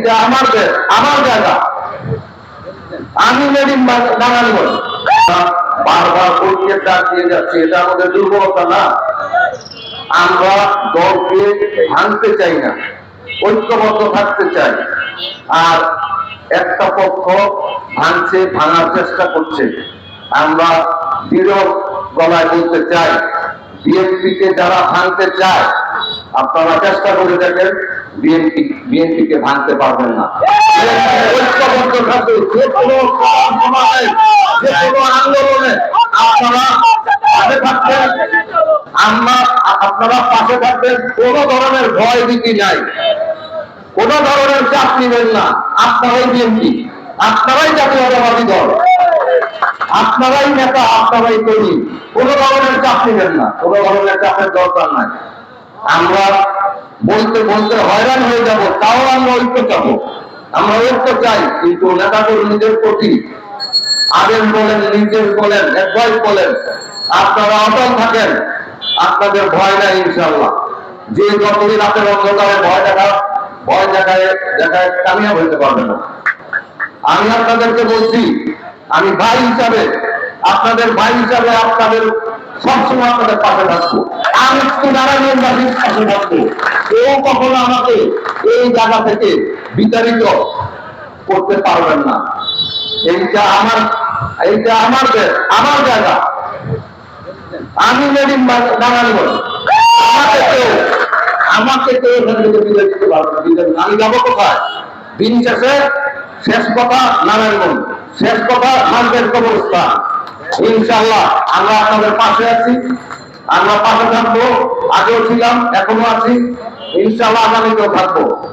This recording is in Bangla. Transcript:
এইটা আমার আমার জায়গা। আমি মেডিন বাঙালি বলি। বারবার ডাক দিয়ে যাচ্ছে, এটা আমাদের দুর্বলতা না। আমরা দলকে ভাঙতে চাই না, ঐক্যবদ্ধ থাকতে চাই। আর একটা পক্ষ ভাঙছে, ভাঙার চেষ্টা করছে। আমরা দৃঢ় গলায় বলতে চাই বিএনপি কে যারা ভাঙতে চায় আপনারা চেষ্টা করে দেখেন, বিএনপি বিএনপি কে ভাঙতে পারবেন না। আন্দোলনে আপনারা পাশে থাকবেন। আমরা, আপনারা পাশে থাকবেন, কোন ধরনের ভয় ভীতি নাই। কোন ধরনের চাপ নেবেন না। আপনারাই বিএনপি, আপনারাই জাতীয়তাবাদী দল, আপনারাই নেতা, আপনারাই কর্মী। কোন ধরনের চাপ নেবেন না। কোন ধরনের চাপের দরকার নাই। আমরা বলতে বলতে হয়রান হয়ে যাব, তাও আমরা ঐক্য চাবো আমরা ঐক্য চাই, কিন্তু নেতা কর্মীদের প্রতি আদেশ বলেন, নির্দেশ বলেন অ্যাডভাইস বলেন। আপনারা অটল থাকেন, আপনাদের ভয় নাই ইনশাল্লাহ যে যতদিন রাতের অন্ধকারে ভয় দেখা, ভয় দেখায় দেখায়, কামিয়াব হইতে পারবে না। আমি আপনাদেরকে বলছি, আমি ভাই হিসাবে আপনাদের ভাই হিসাবে আপনাদের সবসময় আপনাদের পাশে থাকব। আমি একটু নারায়ণবাসীর পাশে থাকব। কেউ কখনো আমাকে এই জায়গা থেকে বিতাড়িত করতে পারবেন না। এইটা আমার এইটা আমার আমার জায়গা। আমি মেডিন বাঙালি বলি আমাকে কেউ আমাকে কেউ এখান থেকে বিদায় দিতে পারবে আমি যাব কোথায়? দিন শেষে শেষ কথা নারায়ণগঞ্জ। শেষ কথা মানবের কবরস্থান। ইনশাল্লাহ আমরা আপনাদের পাশে আছি। আমরা পাশে থাকব, আগেও ছিলাম, এখনও আছি। ইনশাল্লাহ আগামীতেও থাকব।